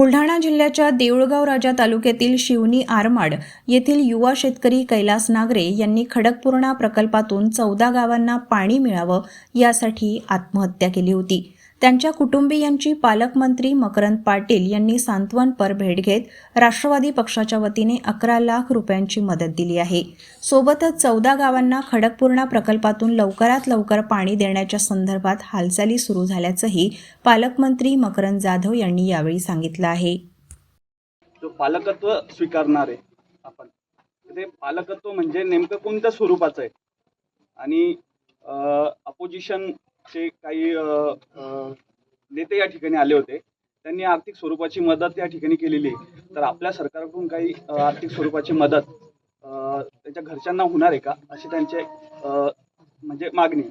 बुलढाणा जिल्ह्याच्या देऊळगाव राजा तालुक्यातील शिवनी आरमाड येथील युवा शेतकरी कैलास नागरे यांनी खडकपूर्णा प्रकल्पातून चौदा गावांना पाणी मिळावं यासाठी आत्महत्या केली होती. त्यांच्या कुटुंबियांची पालकमंत्री मकरंद पाटील यांनी सांत्वनपर भेट घेत राष्ट्रवादी पक्षाच्या वतीने अकरा लाख रुपयांची मदत दिली आहे. सोबतच चौदा गावांना खडकपूर्णा प्रकल्पातून लवकरात लवकर पाणी देण्याच्या संदर्भात हालचाली सुरू झाल्याचंही पालकमंत्री मकरंद जाधव यांनी यावेळी सांगितलं आहे. जो पालकत्व स्वीकारणार आहे आपण ते पालकत्व म्हणजे नेमकं कोणत्या स्वरूपाचं आहे? आणि चे काही नेते या ठिकाणी आले होते. त्यांनी आर्थिक स्वरूपाची मदत या ठिकाणी केलेली आहे. तर आपल्या सरकारकडून काही आर्थिक स्वरूपाची मदत त्यांच्या घरच्यांना होणार आहे का? अशी त्यांचे म्हणजे मागणी आहे.